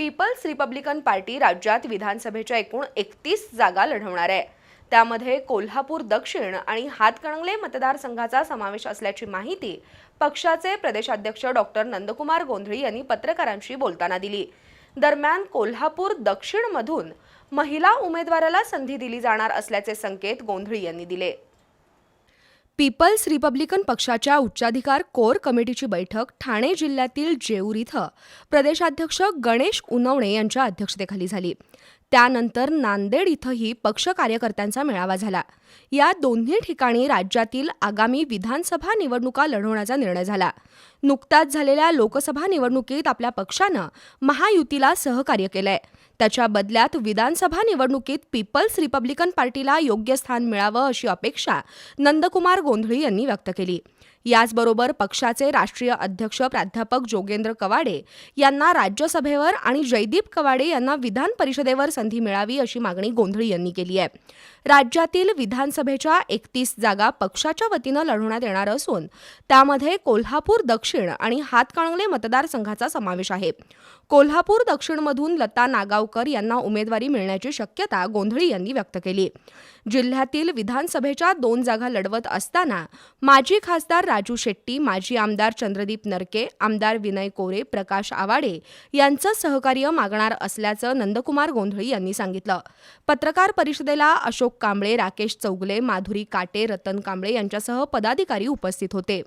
People's Republican party राज्यात विधानसभेच्या एकूण एकतीस जागा लढवणार आहे. त्यामध्ये कोल्हापूर दक्षिण आणि हातकणंगले मतदारसंघाचा समावेश असल्याची माहिती पक्षाचे प्रदेशाध्यक्ष डॉक्टर नंदकुमार गोंधळी यांनी पत्रकारांशी बोलताना दिली. दरम्यान कोल्हापूर दक्षिणमधून महिला उमेदवाराला संधी दिली जाणार असल्याचे संकेत गोंधळी यांनी दिले. पीपल्स रिपब्लिकन पक्षाच्या उच्चाधिकार कोर कमिटीची बैठक ठाणे जिल्ह्यातील जेऊर इथं. प्रदेशाध्यक्ष गणेश उनवणे यांच्या अध्यक्षतेखाली झाली. त्यानंतर नांदेड इथंही पक्ष कार्यकर्त्यांचा मेळावा झाला. या दोन्ही ठिकाणी राज्यातील आगामी विधानसभा निवडणुका लढवण्याचा निर्णय झाला. नुकताच झालेल्या लोकसभा निवडणुकीत आपल्या पक्षानं महायुतीला सहकार्य केलंय. त्याच्या बदल्यात विधानसभा निवडणुकीत पीपल्स रिपब्लिकन पार्टीला योग्य स्थान मिळावं अशी अपेक्षा नंदकुमार गोंधळी यांनी व्यक्त केली. याचबरोबर पक्षाचे राष्ट्रीय अध्यक्ष प्राध्यापक जोगेंद्र कवाडे यांना राज्यसभेवर आणि जयदीप कवाडे यांना विधान परिषदेवर संधी मिळावी अशी मागणी गोंधळी यांनी केली आहे. राज्यातील विधानसभेच्या एकतीस जागा पक्षाच्या वतीनं लढवण्यात येणार असून त्यामध्ये कोल्हापूर दक्षिण आणि हातकणंगले मतदारसंघाचा समावेश आहे. कोल्हापूर दक्षिणमधून लता नागाव गावकर यांना उमेदवारी मिळण्याची शक्यता गोंधळी यांनी व्यक्त केली. जिल्ह्यातील विधानसभेच्या दोन जागा लढवत असताना माजी खासदार राजू शेट्टी माजी आमदार चंद्रदीप नरके आमदार विनय कोरे प्रकाश आवाडे यांचं सहकार्य मागणार असल्याचं नंदकुमार गोंधळी यांनी सांगितलं. पत्रकार परिषदेला अशोक कांबळे राकेश चौगले माधुरी काटे रतन कांबळे यांच्यासह पदाधिकारी उपस्थित होते.